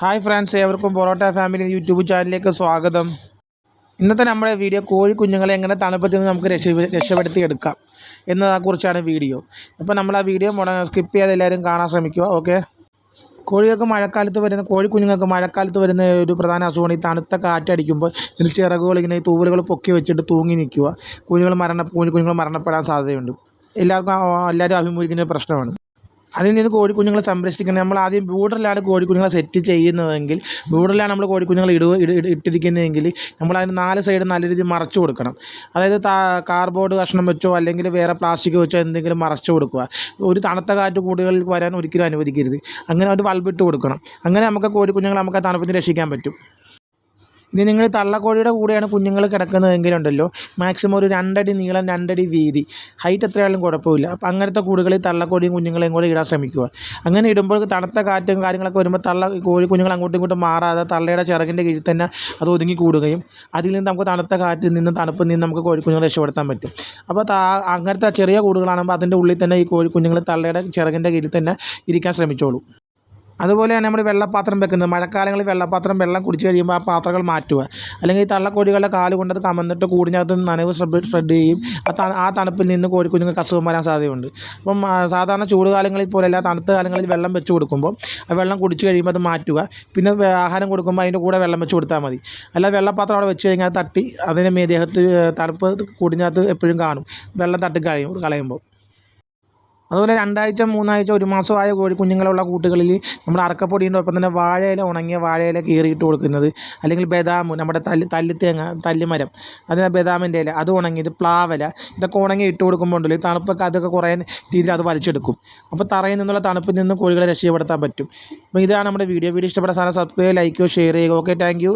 Hi friends ഏവർക്കും parotta family YouTube ചാനലിലേക്ക് സ്വാഗതം. ഇന്നത്തെ നമ്മുടെ വീഡിയോ കോഴി കുഞ്ഞുങ്ങളെ എങ്ങനെ തണുപ്പത്തിൽ നിന്ന് നമുക്ക് രക്ഷ രക്ഷപ്പെടുത്തി എടുക്കാം എന്നതിനെക്കുറിച്ചാണ് വീഡിയോ. അപ്പോൾ നമ്മൾ ആ വീഡിയോ സ്കിപ്പ് ചെയ്യാതെ എല്ലാവരും കാണാൻ ശ്രമിക്കുക ഓക്കെ കോഴികൾക്ക് മഴക്കാലത്ത് വരുന്ന കോഴി കുഞ്ഞുങ്ങൾക്ക് മഴക്കാലത്ത് വരുന്ന ഒരു പ്രധാന അസുഖമാണ് ഈ തണുത്ത കാറ്റടിക്കുമ്പോൾ ഇതിൽ ചിറകുകൾ ഇങ്ങനെ തൂവലുകൾ പൊക്കി വെച്ചിട്ട് തൂങ്ങി നിൽക്കുക. കുഞ്ഞുങ്ങൾ മരണ കോഴി കുഞ്ഞുങ്ങൾ മരണപ്പെടാൻ സാധ്യതയുണ്ട്. എല്ലാവർക്കും എല്ലാവരും അഭിമുഖീകരിക്കുന്ന പ്രശ്നമാണ്. അതിൽ നിന്ന് കോഴിക്കുഞ്ഞുങ്ങളെ സംരക്ഷിക്കണം. നമ്മൾ ആദ്യം ബൂഡറിലാണ് കോഴിക്കുഞ്ഞുങ്ങളെ സെറ്റ് ചെയ്യുന്നതെങ്കിൽ ബൂഡറിലാണ് നമ്മൾ കോഴിക്കുഞ്ഞുങ്ങളെ ഇടുക ഇട ഇട- ഇട്ടിരിക്കുന്നതെങ്കിൽ നമ്മൾ അതിന് നാല് സൈഡ് നല്ല രീതിയിൽ മറച്ചു കൊടുക്കണം. അതായത് കാർബോർഡ് കഷ്ണം വെച്ചോ അല്ലെങ്കിൽ വേറെ പ്ലാസ്റ്റിക് വെച്ചോ എന്തെങ്കിലും മറച്ചു കൊടുക്കുക. ഒരു തണുത്ത കാറ്റ് കൂടുകളിൽ വരാൻ ഒരിക്കലും അനുവദിക്കരുത്. അങ്ങനെ ഒരു ബൾബിട്ട് കൊടുക്കണം. അങ്ങനെ നമുക്ക് കോഴിക്കുഞ്ഞുങ്ങളെ നമുക്ക് ആ തണുപ്പിന് രക്ഷിക്കാൻ പറ്റും. ഇനി നിങ്ങൾ തള്ളക്കോഴിയുടെ കൂടെയാണ് കുഞ്ഞുങ്ങൾ കിടക്കുന്നതെങ്കിലുണ്ടല്ലോ മാക്സിമം ഒരു രണ്ടടി നീളം രണ്ടടി വീതി. ഹൈറ്റ് എത്രയായാലും കുഴപ്പമില്ല. അപ്പോൾ അങ്ങനത്തെ കൂടുകളിൽ തള്ളക്കോഴിയും കുഞ്ഞുങ്ങളെയും കൂടെ ഇടാൻ ശ്രമിക്കുക. അങ്ങനെ ഇടുമ്പോൾ തണുത്ത കാറ്റും കാര്യങ്ങളൊക്കെ വരുമ്പോൾ തള്ള കോഴി കുഞ്ഞുങ്ങൾ അങ്ങോട്ടും ഇങ്ങോട്ടും മാറാതെ തള്ളയുടെ ചിറകിന്റെ കീഴിൽ തന്നെ അത് ഒതുങ്ങി കൂടുകയും അതിൽ നിന്ന് നമുക്ക് തണുത്ത കാറ്റിൽ നിന്നും തണുപ്പിൽ നിന്ന് നമുക്ക് കോഴിക്കുഞ്ഞുങ്ങളെ രക്ഷപ്പെടുത്താൻ പറ്റും. അപ്പോൾ അങ്ങനത്തെ ചെറിയ കൂടുകളാകുമ്പോൾ അതിന്റെ ഉള്ളിൽ തന്നെ ഈ കോഴി കുഞ്ഞുങ്ങൾ തള്ളയുടെ ചിറകിന്റെ കീഴിൽ തന്നെ ഇരിക്കാൻ ശ്രമിച്ചോളൂ. അതുപോലെയാണ് നമ്മൾ വെള്ളപ്പാത്രം വെക്കുന്നത്. മഴക്കാലങ്ങളിൽ വെള്ളപ്പാത്രം വെള്ളം കുടിച്ച് കഴിയുമ്പോൾ ആ പാത്രങ്ങൾ മാറ്റുക. അല്ലെങ്കിൽ തള്ളക്കോഴികളുടെ കാൽ കൊണ്ടത് കമന്നിട്ട് കൂടിനകത്ത് നനവ് സ്പ്രെഡ് ചെയ്യും. ആ തണുപ്പിൽ നിന്ന് കോഴിക്കുഞ്ഞുങ്ങൾക്ക് അസുഖം വരാൻ സാധ്യതയുണ്ട്. അപ്പം സാധാരണ ചൂട് കാലങ്ങളിൽ പോലെയല്ല തണുത്ത കാലങ്ങളിൽ വെള്ളം വെച്ച് കൊടുക്കുമ്പോൾ ആ വെള്ളം കുടിച്ച് കഴിയുമ്പോൾ അത് മാറ്റുക. പിന്നെ ആഹാരം കൊടുക്കുമ്പോൾ അതിന്റെ കൂടെ വെള്ളം വെച്ച് കൊടുത്താൽ മതി. അല്ല വെള്ളപ്പാത്രം അവിടെ വെച്ച് കഴിഞ്ഞാൽ തട്ടി അതിന്റെ മേദേഹത്ത് തണുപ്പ് കൂടിനകത്ത് എപ്പോഴും കാണും. വെള്ളം തട്ടി കഴിയും കളയുമ്പോൾ അതുപോലെ രണ്ടാഴ്ച മൂന്നാഴ്ച ഒരു മാസമായ കോഴി കുഞ്ഞുങ്ങളുള്ള കൂട്ടുകളിൽ നമ്മൾ അറക്കപ്പൊടിയുടെ ഒപ്പം തന്നെ വാഴയില ഉണങ്ങിയ വാഴയില കീറിയിട്ട് കൊടുക്കുന്നത്. അല്ലെങ്കിൽ ബദാം നമ്മുടെ തല്ല് തേങ്ങ തല്ലിമരം അതിനെ ബദാമിന്റെ ഇല അത് ഉണങ്ങിയത് പ്ലാവല ഇതൊക്കെ ഉണങ്ങി ഇട്ട് കൊടുക്കുമ്പോൾ ഉണ്ടല്ലോ തണുപ്പൊക്കെ അതൊക്കെ കുറേ രീതിയിൽ അത് വലിച്ചെടുക്കും. അപ്പോൾ തറയിൽ നിന്നുള്ള തണുപ്പിൽ നിന്ന് കോഴികളെ രക്ഷപ്പെടുത്താൻ പറ്റും. അപ്പോൾ ഇതാണ് നമ്മുടെ വീഡിയോ. വീഡിയോ ഇഷ്ടപ്പെട്ട സാധനം സബ്സ്ക്രൈബ് ലൈക്കോ ഷെയർ ചെയ്യുക. Okay thank